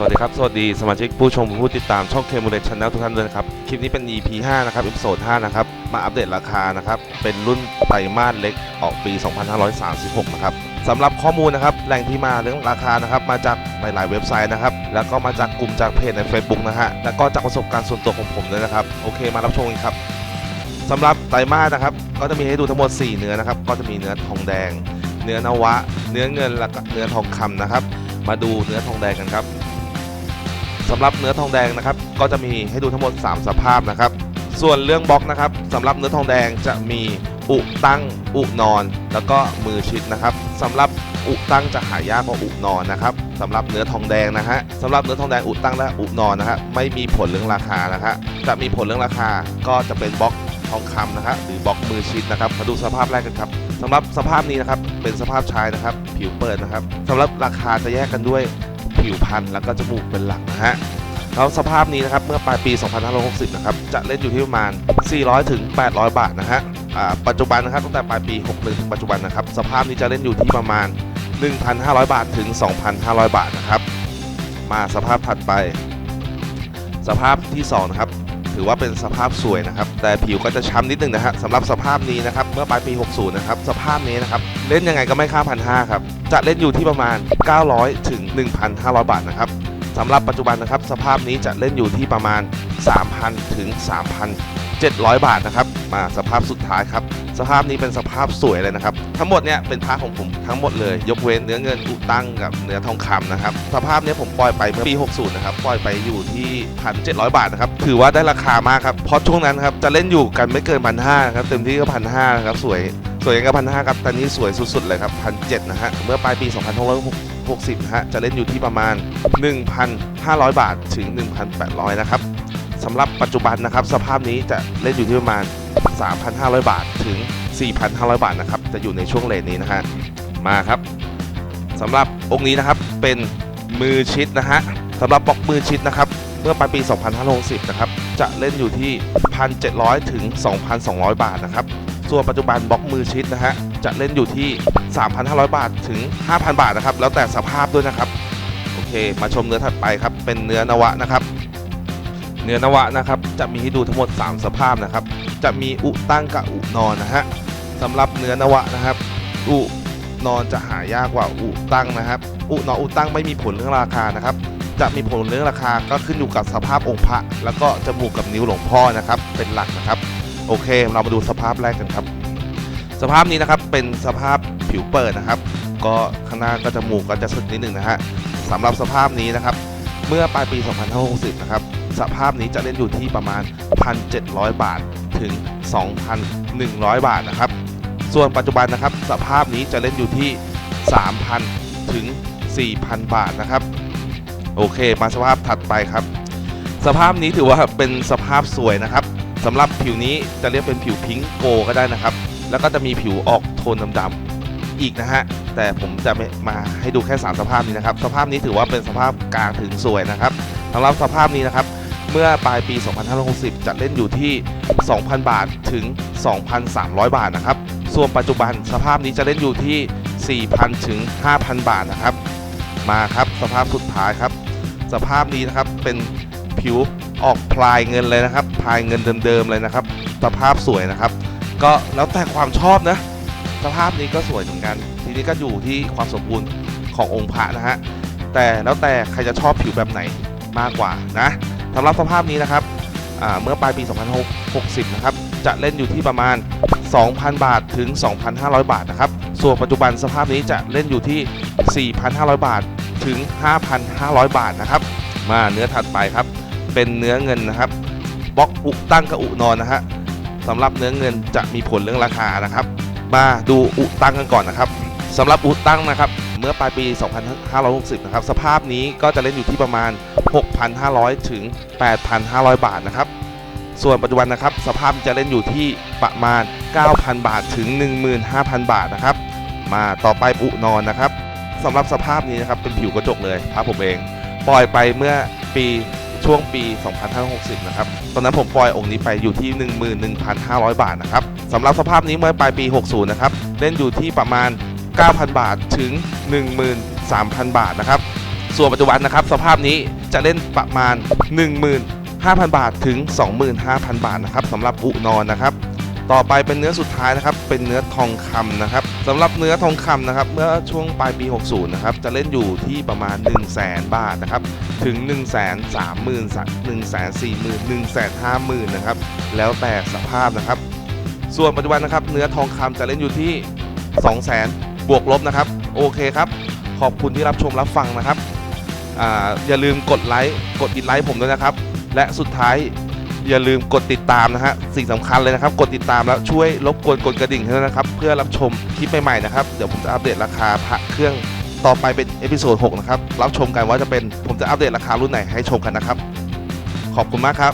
สวัสดีครับ สวัสดีสมาชิกผู้ชมผู้ติดตามช่องเคมูเลชันแนลทุกท่านด้วยนะครับ คลิปนี้เป็น EP 5 นะครับ e p ิโซด5นะครับ มาอัปเดตราคานะครับ เป็นรุ่นไตรมาสเล็กออกปี 2536 นะครับสำหรับข้อมูลนะครับ แหล่งที่มาเรื่องราคานะครับ มาจากหลาย ๆ เว็บไซต์นะครับ แล้วก็มาจากกลุ่มจากเพจใน Facebook นะฮะ แล้วก็จากประสบการณ์ส่วนตัวของผมด้วยนะครับ โอเค มารับชมกันครับสำหรับไตรมาสนะครับ ก็จะมีให้ดูทั้งหมด 4 เนื้อนะครับ ก็จะมีเนื้อทองแดง เนื้อนวะ เนื้อเงิน แล้วก็เนื้อทองคำนะครับ มาดูเนื้อทองแดงกันครับ สำหรับเนื้อทองแดงนะครับ ก็จะมีให้ดูทั้งหมด 3 สภาพนะครับ ส่วนเรื่องบล็อกนะครับสำหรับเนื้อทองแดงจะมีอุตั้งอุนอน แล้วก็มือชิดนะครับสำหรับอุตั้งจะหายากกว่าอุนอนนะครับสำหรับเนื้อทองแดงนะฮะสำหรับเนื้อทองแดงอุตั้งและอุนอนนะฮะไม่มีผลเรื่องราคานะฮะจะมีผลเรื่องราคาก็จะเป็นบล็อกทองคำนะฮะหรือบล็อกมือชิดนะครับมาดูสภาพแรกกันครับสำหรับสภาพนี้นะครับเป็นสภาพชายนะครับ ผิวเปิดนะครับสำหรับราคาจะแยกกันด้วย ผิวพันธุ์แล้วก็จมูกเป็นหลักนะฮะแล้วสภาพนี้นะครับเมื่อปลายปี 2560 นะครับ จะเล่นอยู่ที่ประมาณ 400 ถึง 800 บาทนะฮะปัจจุบันนะครับตั้งแต่ปลายปี 61 ถึงปัจจุบันนะครับ สภาพนี้จะเล่นอยู่ที่ประมาณ 1,500 บาทถึง 2,500 บาทนะครับ มาสภาพถัดไป สภาพที่ 2 นะครับ ถือว่าเป็นสภาพสวยนะครับ แต่ผิวก็จะช้ำนิดนึงนะฮะสำหรับสภาพนี้นะครับ เมื่อปลายปี 60 นะครับ สภาพนี้นะครับ เล่นยังไงก็ไม่ค่าพันห้าครับ จะเล่นอยู่ที่ประมาณ 900 ถึง 1,500 บาทนะครับสำหรับปัจจุบันนะครับ สภาพนี้จะเล่นอยู่ที่ประมาณ 3,000 ถึง 3,000 700 บาทนะครับ มาสภาพสุดท้ายครับ สภาพนี้เป็นสภาพสวยเลยนะครับ ทั้งหมดเนี่ยเป็นพาของผมทั้งหมดเลย ยกเว้นเนื้อเงินอุตั้งกับเนื้อทองคำนะครับ สภาพนี้ผมปล่อยไปเมื่อปี 60 นะครับ ปล่อยไปอยู่ที่1,700บาทนะครับ ถือว่าได้ราคามากครับ เพราะช่วงนั้นครับจะเล่นอยู่กันไม่เกินพันห้าครับ เต็มที่ก็พันห้าครับ สวย สวยยังกับพันห้าครับ ตอนนี้สวยสุดๆเลยครับพันเจ็ดนะฮะ เมื่อปลายปี2560นะฮะ จะเล่นอยู่ที่ประมาณ 1,500 บาท ถึง 1,800 นะครับ สำหรับปัจจุบันนะครับ สภาพนี้จะเล่นอยู่ที่ประมาณ 3,500 บาทถึง 4,500 บาทนะครับ จะอยู่ในช่วงเลนนี้นะฮะมาครับสำหรับองค์นี้นะครับเป็นมือชิดนะฮะสำหรับบล็อกมือชิดนะครับเมื่อปลายปี 2560 นะครับ จะเล่นอยู่ที่ 1,700 ถึง 2,200 บาทนะครับ ส่วนปัจจุบันบล็อกมือชิดนะฮะ จะเล่นอยู่ที่ 3,500 บาทถึง 5,000 บาทนะครับ แล้วแต่สภาพด้วยนะครับ โอเค มาชมเนื้อถัดไปครับ เป็นเนื้อนวะนะครับ เนื้อนวะนะครับจะมีให้ดูทั้งหมด 3 สภาพนะครับ จะมีอุตั้งกับอุนอนนะฮะสำหรับเนื้อนวะนะครับ อุนอนจะหายากกว่าอุตั้งนะครับ อุนอนอุตั้งไม่มีผลเรื่องราคานะครับ จะมีผลเรื่องราคาก็ขึ้นอยู่กับสภาพองค์พระ แล้วก็จมูกกับนิ้วหลวงพ่อนะครับ เป็นหลักนะครับ โอเค เรามาดูสภาพแรกกันครับ สภาพนี้นะครับเป็นสภาพผิวเปิดนะครับ ก็ข้างหน้าก็จมูกก็จะสึกนิดหนึ่งนะฮะสำหรับสภาพนี้นะครับ เมื่อปลายปี 2560 นะครับ สภาพนี้จะเล่นอยู่ที่ประมาณ 1,700 บาทถึง 2,100 บาทนะครับ ส่วนปัจจุบันนะครับ สภาพนี้จะเล่นอยู่ที่ 3,000 ถึง 4,000 บาทนะครับ โอเค มาสภาพถัดไปครับ สภาพนี้ถือว่าเป็นสภาพสวยนะครับสำหรับผิวนี้จะเรียกเป็นผิวพิงค์โกก็ได้นะครับ แล้วก็จะมีผิวออกโทนดำๆอีกนะฮะ แต่ผมจะไม่มาให้ดูแค่ 3 สภาพนี้นะครับ สภาพนี้ถือว่าเป็นสภาพกลางถึงสวยนะครับสำหรับสภาพนี้นะครับ เมื่อปลายปี 2560 จะเล่นอยู่ที่ 2,000 บาทถึง 2,300 บาทนะครับ ส่วนปัจจุบันสภาพนี้จะเล่นอยู่ที่ 4,000 ถึง 5,000 บาทนะครับ มาครับสภาพสุดท้ายครับ สภาพนี้นะครับเป็นผิวออกพลายเงินเลยนะครับ พลายเงินเดิมๆเลยนะครับ สภาพสวยนะครับ ก็แล้วแต่ความชอบนะ สภาพนี้ก็สวยเหมือนกัน ทีนี้ก็อยู่ที่ความสมบูรณ์ขององค์พระนะฮะ แต่แล้วแต่ใครจะชอบผิวแบบไหนมากกว่านะ สำหรับสภาพนี้นะครับเมื่อปลายปี2560 นะครับ จะเล่นอยู่ที่ประมาณ 2,000 บาทถึง 2,500 บาทนะครับ ส่วนปัจจุบันสภาพนี้จะเล่นอยู่ที่ 4,500 บาทถึง 5,500 บาทนะครับ มาเนื้อถัดไปครับ เป็นเนื้อเงินนะครับบล็อกอุตั้งกับอุนอนนะฮะสำหรับเนื้อเงินจะมีผลเรื่องราคานะครับ มาดูอุตั้งกันก่อนนะครับสำหรับอุตั้งนะครับ เมื่อปลายปี 2560 นะครับ สภาพนี้ก็จะเล่นอยู่ที่ประมาณ 6,500 ถึง 8,500 บาทนะครับ ส่วนปัจจุบันนะครับ สภาพจะเล่นอยู่ที่ประมาณ 9,000 บาทถึง 15,000 บาทนะครับ มาต่อไปอุนอนนะครับสำหรับสภาพนี้นะครับเป็นผิวกระจกเลยพระผมเอง ปล่อยไปเมื่อปีช่วงปี 2560 นะครับ ตอนนั้นผมปล่อยองค์นี้ไปอยู่ที่ 11,500 บาทนะครับสำหรับสภาพนี้เมื่อปลายปี 60 นะครับ เล่นอยู่ที่ประมาณ 9,000 บาทถึง 13,000 บาทนะครับ ส่วนปัจจุบันนะครับ สภาพนี้จะเล่นประมาณ 15,000 บาทถึง 25,000 บาทนะครับสำหรับอุนอนนะครับ ต่อไปเป็นเนื้อสุดท้ายนะครับ เป็นเนื้อทองคำนะครับสำหรับเนื้อทองคำนะครับ เมื่อช่วงปลายปี 60 นะครับ จะเล่นอยู่ที่ประมาณ 1 0 0 0 0แบาทนะครับ ถึง 1 3 0 0 0 0 1 4 0 0 0 0 1 5 0 0 0 0นะครับ แล้วแต่สภาพนะครับ ส่วนปัจจุบันนะครับ เนื้อทองคำจะเล่นอยู่ที่2 0 0 0 0 0 บวกลบนะครับ โอเคครับ ขอบคุณที่รับชมรับฟังนะครับออย่าลืมกดไลค์กดดิสไลค์ผมด้วยนะครับ และสุดท้ายอย่าลืมกดติดตามนะฮะสิ่งสำคัญเลยนะครับ กดติดตามแล้วช่วยรบกวนกดกระดิ่งให้ด้วยนะครับ เพื่อรับชมคลิปใหม่ๆนะครับเดี๋ยวผมจะอัปเดตราคาพระเครื่องต่อไปเป็นเอพิโซด6นะครับรับชมกันว่าจะเป็นผมจะอัปเดตราคารุ่นไหนให้ชมกันนะครับ ขอบคุณมากครับ